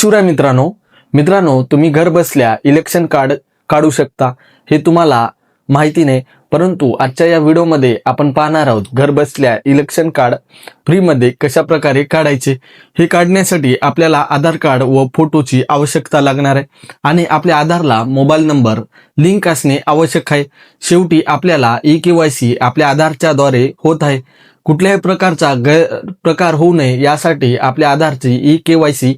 शिवराय मित्रांनो. मित्रांनो तुम्ही घर बसल्या इलेक्शन कार्ड काढू शकता. हे तुम्हाला माहिती नाही. परंतु आजच्या या व्हिडिओमध्ये आपण पाहणार आहोत घर बसल्या इलेक्शन कार्ड फ्रीमध्ये कशा प्रकारे काढायचे. हे काढण्यासाठी आपल्याला आधार कार्ड व फोटोची आवश्यकता लागणार आहे. आणि आपल्या आधारला मोबाईल नंबर लिंक असणे आवश्यक आहे. शेवटी आपल्याला ई के वाय सी आपल्या आधारच्या द्वारे होत आहे. कुठल्याही प्रकारचा गैर प्रकार होऊ नये यासाठी आपल्या आधारची ई के वाय सी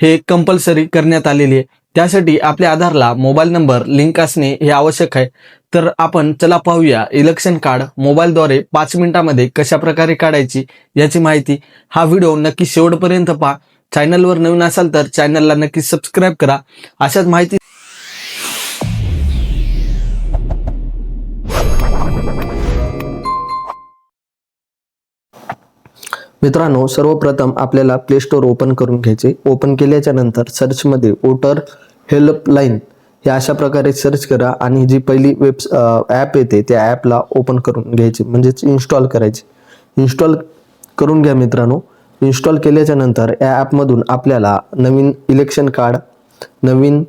हे कंपल्सरी करण्यात आलेली आहे. त्यासाठी आपल्या आधारला मोबाईल नंबर लिंक असणे हे आवश्यक आहे. तर आपण चला पाहूया इलेक्शन कार्ड मोबाईलद्वारे पाच मिनिटामध्ये कशा प्रकारे काढायची याची माहिती. हा व्हिडिओ नक्की शेवटपर्यंत पहा. चॅनलवर नवीन असाल तर चॅनलला नक्की सबस्क्राईब करा. अशाच माहिती मित्रांनो सर्वप्रथम आपल्याला प्ले स्टोअर ओपन करून घ्यायचे. ओपन केल्याच्यानंतर सर्चमध्ये वोटर हेल्पलाईन हे अशा प्रकारे सर्च करा आणि जी पहिली वेब ॲप येते त्या ॲपला ओपन करून घ्यायची. म्हणजेच इन्स्टॉल करायची. इन्स्टॉल करून घ्या मित्रांनो. इन्स्टॉल केल्याच्यानंतर या ॲपमधून आपल्याला नवीन इलेक्शन कार्ड नवीन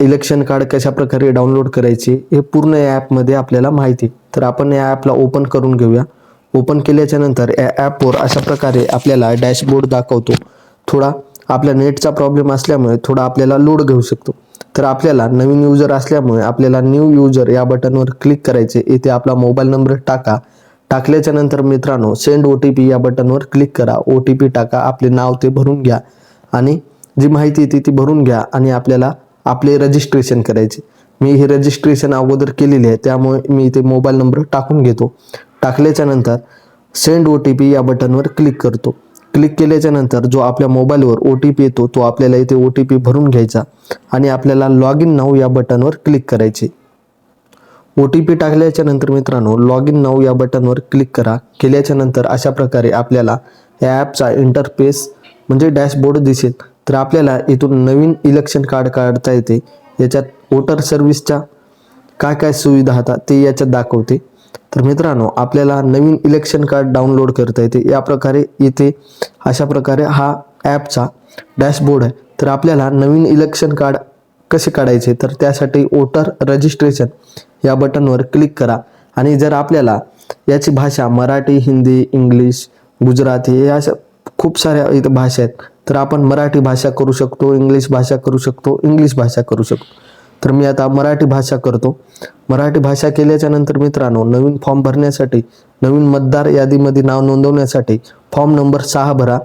इलेक्शन कार्ड कशा प्रकारे डाउनलोड करायचे हे पूर्ण या ॲपमध्ये आपल्याला माहिती तर आपण या ॲपला ओपन करून घेऊया. ओपन केल्याच्यानंतर या ॲपवर अशा प्रकारे आपल्याला डॅशबोर्ड दाखवतो. थोडा आपल्या नेटचा प्रॉब्लेम असल्यामुळे थोडा आपल्याला लोड घेऊ शकतो. तर आपल्याला नवीन युजर असल्यामुळे आपल्याला न्यू युजर या बटनवर क्लिक करायचे. इथे आपला मोबाईल नंबर टाका. टाकल्याच्या नंतर मित्रांनो सेंड ओ टी पी या बटनवर क्लिक करा. ओ टी पी टाका. आपले नाव ते भरून घ्या. आणि जी माहिती येते ती भरून घ्या आणि आपल्याला आपले रजिस्ट्रेशन करायचे. मी हे रजिस्ट्रेशन अगोदर केलेले आहे. त्यामुळे मी इथे मोबाईल नंबर टाकून घेतो. टाकल्याच्या नंतर सेंड ओ टी पी या बटनवर क्लिक करतो. क्लिक केल्याच्यानंतर जो आपल्या मोबाईलवर ओ टी पी येतो तो आपल्याला इथे ओ टी पी भरून घ्यायचा आणि आपल्याला लॉग इन नाऊ या बटनवर क्लिक करायचे. ओ टी पी टाकल्याच्या नंतर मित्रांनो लॉग इन नाऊ या बटनवर क्लिक करा. केल्याच्यानंतर अशा प्रकारे आपल्याला या ॲपचा इंटरफेस म्हणजे डॅशबोर्ड दिसेल. तर आपल्याला इथून नवीन इलेक्शन कार्ड काढता येते. याच्यात वोटर सर्व्हिसच्या काय काय सुविधा होतात ते याच्यात दाखवते. तर मित्रांनो आपल्याला नवीन इलेक्शन कार्ड डाउनलोड करता येते. या प्रकारे येथे अशा प्रकारे हा ॲपचा डॅशबोर्ड आहे. तर आपल्याला नवीन इलेक्शन कार्ड कसे काढायचे? तर त्यासाठी वोटर रजिस्ट्रेशन या बटनवर क्लिक करा. आणि जर आपल्याला याची भाषा मराठी हिंदी इंग्लिश गुजराती या अशा खूप साऱ्या इथं भाषा आहेत. तर आपण मराठी भाषा करू शकतो इंग्लिश भाषा करू शकतो इंग्लिश भाषा करू शकतो. तर मी आता मराठी भाषा करतो. मराठी भाषा केल्याच्यानंतर मित्रांनो नवीन फॉर्म भरण्यासाठी नवीन मतदार यादीमध्ये नाव नोंदवण्यासाठी फॉर्म नंबर सहा भरा.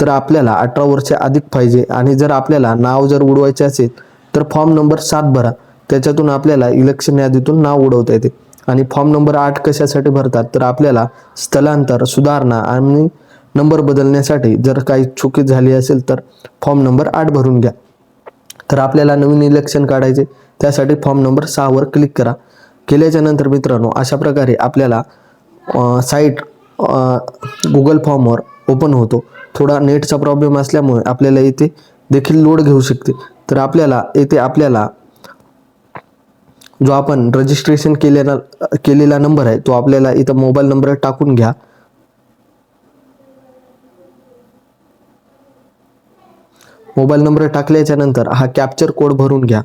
तर आपल्याला अठरा वर्षे अधिक पाहिजे आणि जर आपल्याला नाव जर उडवायचे असेल तर फॉर्म नंबर सात भरा. त्याच्यातून आपल्याला इलेक्शन यादीतून नाव उडवता येते. आणि फॉर्म नंबर आठ कशासाठी भरतात? तर आपल्याला स्थलांतर सुधारणा आणि नंबर बदलण्यासाठी जर काही चुकी झाली असेल तर फॉर्म नंबर आठ भरून घ्या. तर आपल्याला नवीन इलेक्शन काढायचे. त्यासाठी फॉर्म नंबर सहावर क्लिक करा. केल्याच्यानंतर मित्रांनो अशा प्रकारे आपल्याला साईट गुगल फॉर्मवर ओपन होतो. थोडा नेटचा प्रॉब्लेम असल्यामुळे आपल्याला इथे देखील लोड घेऊ शकते. तर आपल्याला येथे आपल्याला जो आपण रजिस्ट्रेशन केलेला केलेला नंबर आहे तो आपल्याला इथं मोबाईल नंबर टाकून घ्या. मोबाईल नंबर टाकल्याच्या नंतर हा कॅप्चर कोड भरून घ्या.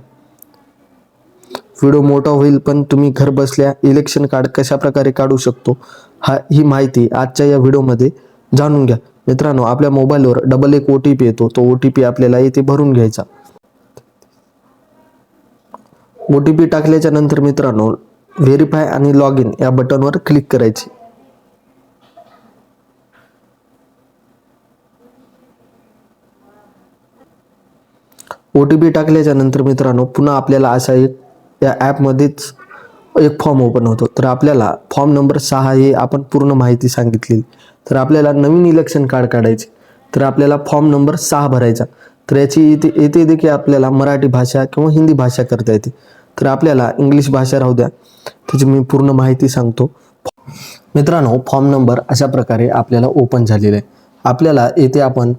व्हिडिओ मोठा होईल पण तुम्ही घर बसल्या इलेक्शन कार्ड कशा प्रकारे काढू शकतो हा ही माहिती आजच्या या व्हिडिओमध्ये जाणून घ्या. मित्रांनो आपल्या मोबाईलवर डबल एक ओ टी पी येतो. तो ओ टी पी आपल्याला येथे भरून घ्यायचा. ओ टी पी टाकल्याच्या नंतर मित्रांनो व्हेरीफाय आणि लॉग इन या बटनवर क्लिक करायचे. ओ टी पी टाकल्याच्या नंतर मित्रांनो पुन्हा आपल्याला असा एक या ॲपमध्येच एक फॉर्म ओपन होतो. तर आपल्याला फॉर्म नंबर सहा हे आपण पूर्ण माहिती सांगितली तर आपल्याला नवीन इलेक्शन कार्ड काढायचे. तर आपल्याला फॉर्म नंबर सहा भरायचा. तर याची इथे येथे देखील आपल्याला मराठी भाषा किंवा हिंदी भाषा करता येते. तर आपल्याला इंग्लिश भाषा राहू द्या. त्याची मी पूर्ण माहिती सांगतो. मित्रांनो फॉर्म नंबर अशा प्रकारे आपल्याला ओपन झालेला आहे. आपल्याला येथे आपण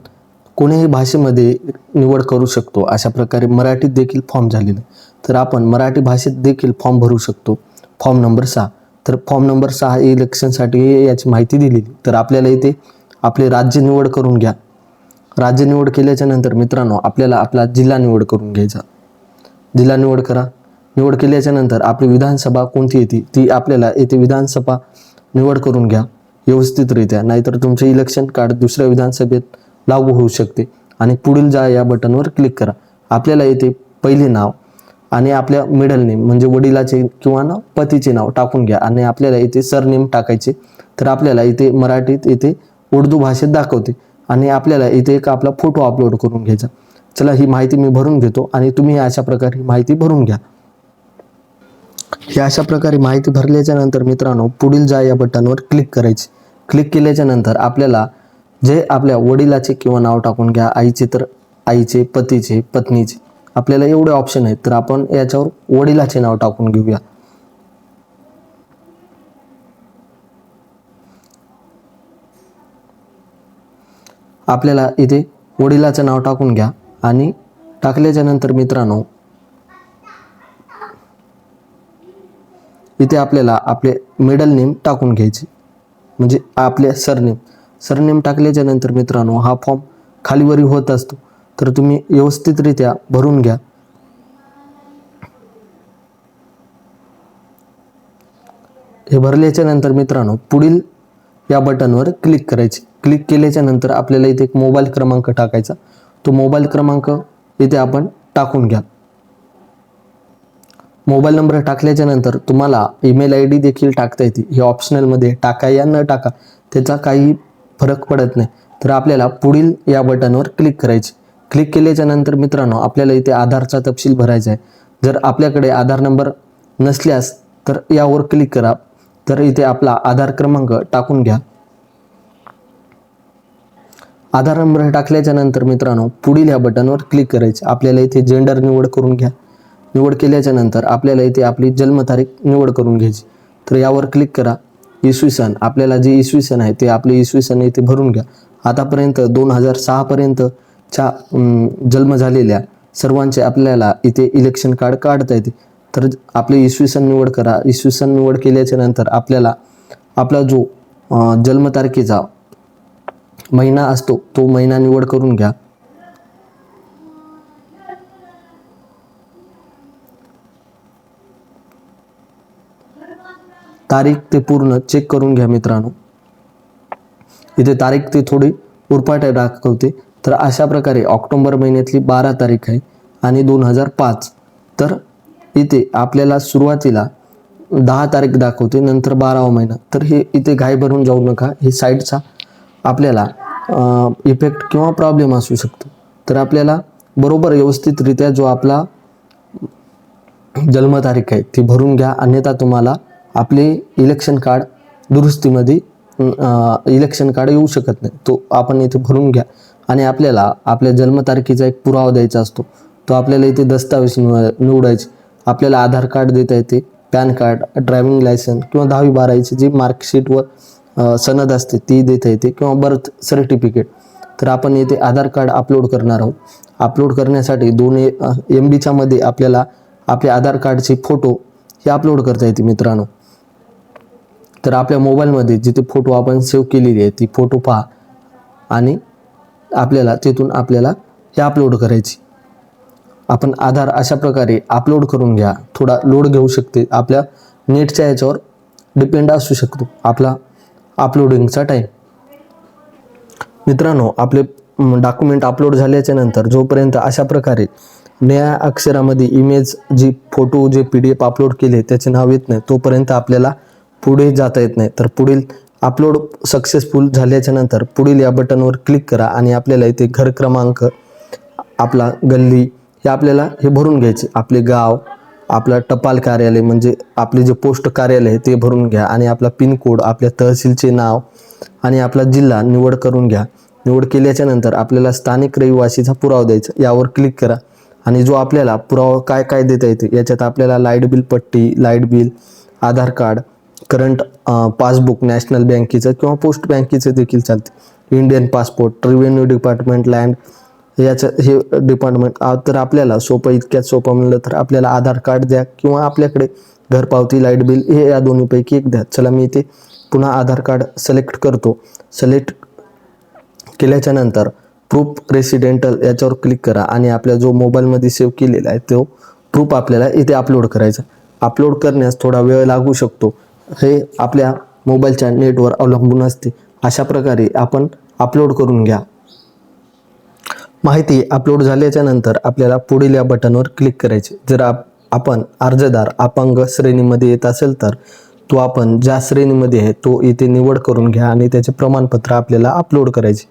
कोणीही भाषेमध्ये निवड करू शकतो. अशा प्रकारे मराठीत देखील फॉर्म झालेलं. आहे तर आपण मराठी भाषेत देखील फॉर्म भरू शकतो. फॉर्म नंबर सहा. तर फॉर्म नंबर सहा इलेक्शनसाठी याची माहिती दिलेली. तर आपल्याला इथे आपले राज्य निवड करून घ्या. राज्य निवड केल्याच्यानंतर मित्रांनो आपल्याला आपला जिल्हा निवड करून घ्यायचा. जिल्हा निवड करा. निवड केल्याच्यानंतर आपली विधानसभा कोणती येते ती आपल्याला येथे विधानसभा निवड करून घ्या. व्यवस्थितरित्या. नाहीतर तुमचे इलेक्शन कार्ड दुसऱ्या विधानसभेत लागू होऊ शकते. आणि पुढील जा या बटनवर क्लिक करा. आपल्याला येथे पहिले नाव आणि आपल्या मिडल नेम म्हणजे वडिलाचे किंवा ना पतीचे नाव टाकून घ्या. आणि आपल्याला इथे सरनेम टाकायचे. तर आपल्याला इथे मराठीत इथे उर्दू भाषेत दाखवते. आणि आपल्याला इथे एक आपला फोटो अपलोड करून घ्यायचा. चला ही माहिती मी भरून घेतो आणि तुम्ही अशा प्रकारे माहिती भरून घ्या. ही अशा प्रकारे माहिती भरल्याच्या नंतर मित्रांनो पुढील जा या बटनवर क्लिक करायची क्लिक केल्याच्यानंतर आपल्याला जे आपल्या वडिलाचे किंवा नाव टाकून घ्या आईचे तर आईचे पतीचे पत्नीचे. आपल्याला एवढे ऑप्शन आहेत तर आपण याच्यावर वडिलाचे नाव टाकून घेऊया. आपल्याला इथे वडिलाचं नाव टाकून घ्या आणि टाकल्याच्या नंतर मित्रांनो इथे आपल्याला आपले मिडल नेम टाकून घ्यायचे. म्हणजे आपले सरनेम सरनेम टाकल्याच्या नंतर मित्रांनो हा फॉर्म खालीवरी होत असतो. तर तुम्ही व्यवस्थितरित्या भरून घ्या. हे भरल्याच्या नंतर मित्रांनो पुढील या बटनवर क्लिक करायचे. क्लिक केल्याच्यानंतर आपल्याला इथे एक मोबाईल क्रमांक टाकायचा. तो मोबाईल क्रमांक इथे आपण टाकून घ्या. मोबाईल नंबर टाकल्याच्या नंतर तुम्हाला ईमेल आय डी देखील टाकता येते. हे ऑप्शनलमध्ये टाका या न टाका. त्याचा काही फरक पडत नाही. तर आपल्याला पुढील या बटनवर क्लिक करायचे. क्लिक केल्याच्यानंतर मित्रांनो आपल्याला इथे आधारचा तपशील भरायचा आहे. जर आपल्याकडे आधार नंबर नसल्यास तर यावर क्लिक करा. तर इथे आपला आधार क्रमांक टाकून घ्या. आधार नंबर टाकल्याच्या नंतर मित्रांनो पुढील या बटनवर क्लिक करायचे. आपल्याला इथे जेंडर निवड करून घ्या. निवड केल्याच्यानंतर आपल्याला इथे आपली जन्मतारीख निवड करून घ्यायची. तर यावर क्लिक करा. इसवी सन आपल्याला जे इसवी सन आहे ते आपले इसवी सन इथे भरून घ्या. आतापर्यंत दोन हजार सहापर्यंतच्या जन्म झालेल्या सर्वांचे आपल्याला इथे इलेक्शन कार्ड काढता येते. तर आपले इसवी सन निवड करा. इसवी सन निवड केल्याच्यानंतर आपल्याला आपला जो जन्मतारखेचा महिना असतो तो महिना निवड करून घ्या. तारीख ते पूर्ण चेक करून घ्या मित्रांनो. इथे तारीख ते थोडी उरपाट दाखवते. तर अशा प्रकारे ऑक्टोबर महिन्यातली बारा तारीख आहे आणि दोन हजार पाच. तर इथे आपल्याला सुरुवातीला दहा तारीख दाखवते नंतर बारावा महिना. तर हे इथे घाई भरून जाऊ नका. हे साईडचा आपल्याला इफेक्ट किंवा प्रॉब्लेम असू शकतो. तर आपल्याला बरोबर व्यवस्थितरित्या जो आपला जन्मतारीख आहे ती भरून घ्या. अन्यथा तुम्हाला आपले इलेक्शन कार्ड दुरुस्तीमध्ये इलेक्शन कार्ड येऊ शकत नाही. तो आपण इथे भरून घ्या. आणि आपल्याला आपल्या जन्मतारखेचा एक पुरावा द्यायचा असतो. तो आपल्याला इथे दस्तावेज निवडायचे. आपल्याला आधार कार्ड देता येते पॅन कार्ड ड्रायव्हिंग लायसन किंवा दहावी बारावीची जी मार्कशीटवर सनद असते ती देता येते किंवा बर्थ सर्टिफिकेट तर आपण येथे आधार कार्ड अपलोड करणार आहोत. अपलोड करण्यासाठी दोन एम बीच्यामध्ये आपल्याला आपल्या आधार कार्डचे फोटो हे अपलोड करता येते मित्रांनो. तर आपल्या मोबाईलमध्ये जिथे फोटो आपण सेव्ह केलेली आहे ती फोटो पहा. आणि आपल्याला तिथून आपल्याला हे अपलोड करायची. आपण आधार अशा प्रकारे अपलोड करून घ्या. थोडा लोड घेऊ शकते. आपल्या नेटच्या याच्यावर डिपेंड असू शकतो आपला अपलोडिंगचा टाईम मित्रांनो आपले डॉक्युमेंट अपलोड झाल्याच्यानंतर जोपर्यंत अशा प्रकारे नया अक्षरामध्ये इमेज जी photo J P D F upload केले त्याचे नाव येत नाही तोपर्यंत आपल्याला पुढे जाता येत नाही. तर पुढील अपलोड सक्सेसफुल झाल्याच्यानंतर पुढील या बटनवर क्लिक करा आणि आपल्याला इथे घर क्रमांक आपला गल्ली हे आपल्याला हे भरून घ्यायचे. आपले गाव आपला टपाल कार्यालय म्हणजे आपले जे पोस्ट कार्यालय आहे ते भरून घ्या आणि आपला पिनकोड आपल्या तहसीलचे नाव आणि आपला जिल्हा निवड करून घ्या. निवड केल्याच्यानंतर आपल्याला स्थानिक रहिवासीचा पुरावा द्यायचा. यावर क्लिक करा आणि जो आपल्याला पुरावा काय काय देता येते याच्यात आपल्याला लाइट बिल पट्टी light bill Aadhaar card current passbook national बँकेचं किंवा पोस्ट बँकेचं देखील चालते. Indian passport revenue department land याचं हे डिपार्टमेंट तर आपल्याला सोपं इतक्यात सोपं म्हणलं तर आपल्याला आधार कार्ड द्या किंवा आपल्याकडे घरपावती लाइट बिल हे या दोन्हीपैकी एक द्या. चला मी इथे पुन्हा आधार कार्ड सिलेक्ट करतो. सिलेक्ट केल्याच्यानंतर प्रूफ रेसिडेंटल याच्यावर क्लिक करा आणि आपल्या जो मोबाईलमध्ये सेव्ह केलेला आहे तो प्रूफ आपल्याला इथे अपलोड करायचा. अपलोड करण्यास थोडा वेळ लागू शकतो. हे आपल्या मोबाईलच्या नेटवर अवलंबून असते. अशा प्रकारे आपण अपलोड करून घ्या. माहिती अपलोड झाल्याच्यानंतर आपल्याला पुढील या बटनवर क्लिक करायचे. जर आप आपण अर्जदार अपंग श्रेणीमध्ये येत असेल तर तो आपण ज्या श्रेणीमध्ये आहे तो इथे निवड करून घ्या आणि त्याचे प्रमाणपत्र आपल्याला अपलोड करायचे.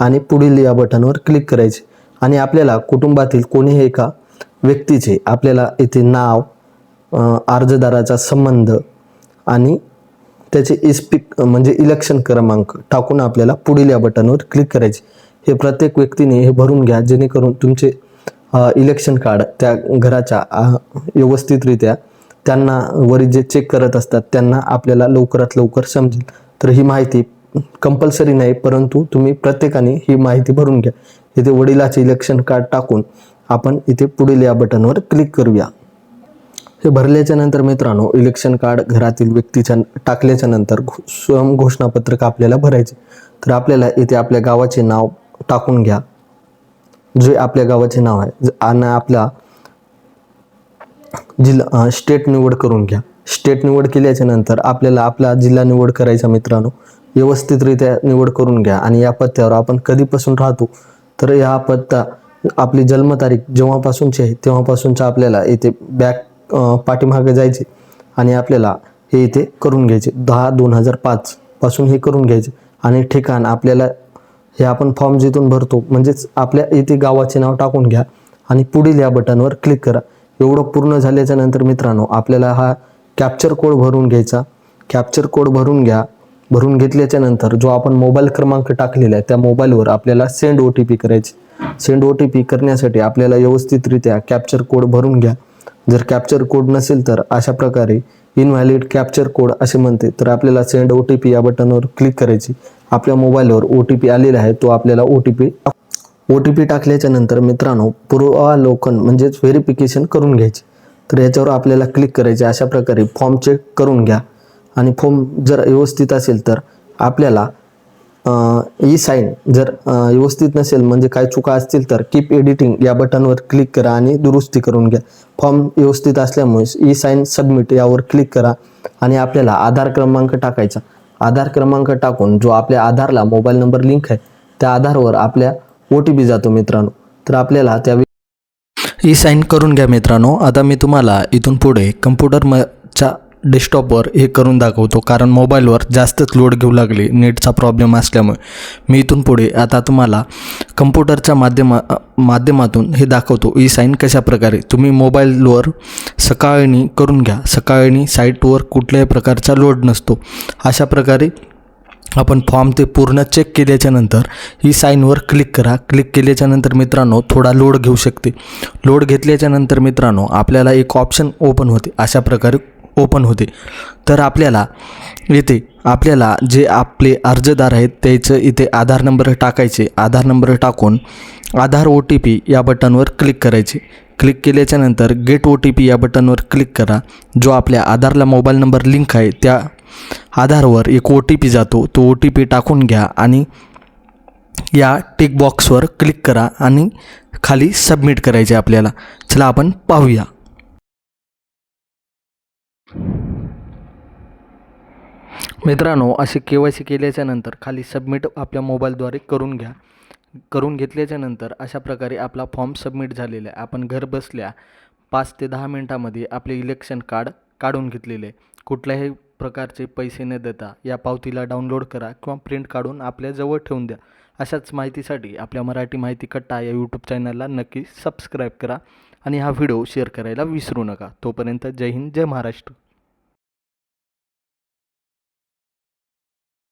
आणि पुढील या बटनवर क्लिक करायचे. आणि आपल्याला कुटुंबातील कोणीही एका व्यक्तीचे आपल्याला इथे नाव अर्जदाराचा संबंध आणि त्याचे इस्पिक म्हणजे इलेक्शन क्रमांक टाकून आपल्याला पुढील या बटनवर क्लिक करायचे. हे प्रत्येक व्यक्तीने हे भरून घ्या जेणेकरून तुमचे इलेक्शन कार्ड त्या घराच्या व्यवस्थितरित्या त्यांना वरील जे चेक करत असतात त्यांना आपल्याला लवकरात लवकर समजेल. तर ही माहिती कंपल्सरी नाही परंतु तुम्ही प्रत्येकाने ही माहिती भरून घ्या. इथे वडिलाचे इलेक्शन कार्ड टाकून आपण इथे पुढील या बटनवर क्लिक करूया. हे भरल्याच्या नंतर मित्रांनो इलेक्शन कार्ड घरातील व्यक्तीच्या टाकल्याच्या नंतर घो- स्वयं घोषणापत्रक आपल्याला भरायचे. तर आपल्याला इथे आपल्या गावाचे नाव टाकून घ्या. जे आपल्या गावाचे नाव आहे ज- आणि आपला जिल्हा स्टेट निवड करून घ्या. स्टेट निवड केल्याच्यानंतर आपल्याला आपला जिल्हा निवड करायचा मित्रांनो. व्यवस्थितरित्या निवड करून घ्या आणि या पत्त्यावर आपण कधीपासून राहतो? तर या पत्ता आपली जन्मतारीख जेव्हापासूनची आहे तेव्हापासूनचा आपल्याला इथे बॅक पाठीमागे जायचे आणि आपल्याला हे इथे करून घ्यायचे. दहा दोन हजार पाचपासून हे करून घ्यायचे. आणि ठिकाण आपल्याला हे आपण फॉर्म जिथून भरतो म्हणजेच आपल्या इथे गावाचे नाव टाकून घ्या आणि पुढील या बटनवर क्लिक करा. एवढं पूर्ण झाल्याच्यानंतर मित्रांनो आपल्याला हा कॅप्चर कोड भरून घ्यायचा. कॅप्चर कोड भरून घ्या. भरून घेतल्याच्या नंतर जो आपण मोबाईल क्रमांक टाकलेला आहे त्या मोबाईलवर आपल्याला सेंड ओ टी पी करायची. सेंड ओ टी पी करण्यासाठी आपल्याला व्यवस्थितरित्या कॅप्चर कोड भरून घ्या. जर कॅप्चर कोड नसेल तर अशा प्रकारे इनव्हॅलिड कॅप्चर कोड असे म्हणते तर आपल्याला सेंड ओ टी पी या बटनवर क्लिक करायची. आपल्या मोबाईलवर ओ टी पी आलेला आहे तो आपल्याला O T P O T P टाकल्याच्या नंतर मित्रांनो पूर्वावलोकन म्हणजेच व्हेरिफिकेशन करून घ्यायचे. तर याच्यावर आपल्याला क्लिक करायचे अशा प्रकारे फॉर्म चेक करून घ्या. आणि फॉर्म जर व्यवस्थित असेल तर आपल्याला ई साईन जर व्यवस्थित नसेल म्हणजे काय चुका असतील तर कीप एडिटिंग या बटनवर क्लिक करा आणि दुरुस्ती करून घ्या. फॉर्म व्यवस्थित असल्यामुळे ई साईन सबमिट यावर क्लिक करा आणि आपल्याला आधार क्रमांक टाकायचा. आधार क्रमांक टाकून जो आपल्या आधारला मोबाईल नंबर लिंक आहे त्या आधारवर आपल्या ओ टी पी जातो मित्रांनो. तर आपल्याला त्या ई साईन करून घ्या मित्रांनो. आता मी तुम्हाला इथून पुढे कम्प्युटर म च्या डेस्कटॉपवर हे करून दाखवतो कारण मोबाईलवर जास्तच लोड घेऊ लागले नेटचा प्रॉब्लेम असल्यामुळे. मी इथून पुढे आता तुम्हाला कम्प्युटरच्या माध्यमा माध्यमातून हे दाखवतो ई साईन कशा प्रकारे तुम्ही मोबाईलवर सकाळनी करून घ्या सकाळनी साईटवर कुठल्याही प्रकारचा लोड नसतो. अशा प्रकारे आपण फॉर्म ते पूर्ण चेक केल्याच्यानंतर ही साईनवर क्लिक करा. क्लिक केल्याच्यानंतर मित्रांनो थोडा लोड घेऊ शकते. लोड घेतल्याच्यानंतर मित्रांनो आपल्याला एक ऑप्शन ओपन होते अशा प्रकारे ओपन होते. तर आपल्याला येथे आपल्याला जे आपले अर्जदार आहेत त्याचं इथे आधार नंबर टाकायचे. आधार नंबर टाकून आधार ओ टी पी या बटनवर क्लिक करायचे. क्लिक केल्याच्यानंतर गेट ओ टी पी या बटनवर क्लिक करा. जो आपल्या आधारला मोबाईल नंबर लिंक आहे त्या आधारवर एक ओ टी पी जातो. तो ओ टी पी टाकून घ्या आणि या टिक बॉक्सवर क्लिक करा आणि खाली सबमिट करायचे आपल्याला. चला आपण पाहूया. मित्रांनो असे के वाय सी केल्याच्यानंतर खाली सबमिट आपल्या मोबाईलद्वारे करून घ्या. करून घेतल्याच्या नंतर अशा प्रकारे आपला फॉर्म सबमिट झालेला आहे. आपण घर बसल्या पाच ते दहा मिनटामध्ये आपले इलेक्शन कार्ड काढून घेतलेले आहे. कुठल्याही प्रकारचे पैसे न देता या पावतीला डाउनलोड करा किंवा प्रिंट काढून आपल्याजवळ ठेवून द्या. अशाच माहितीसाठी आपल्या मराठी माहिती कट्टा या यूट्यूब चॅनलला नक्की सबस्क्राईब करा आणि हा व्हिडिओ शेअर करायला विसरू नका. तोपर्यंत जय हिंद जय महाराष्ट्र.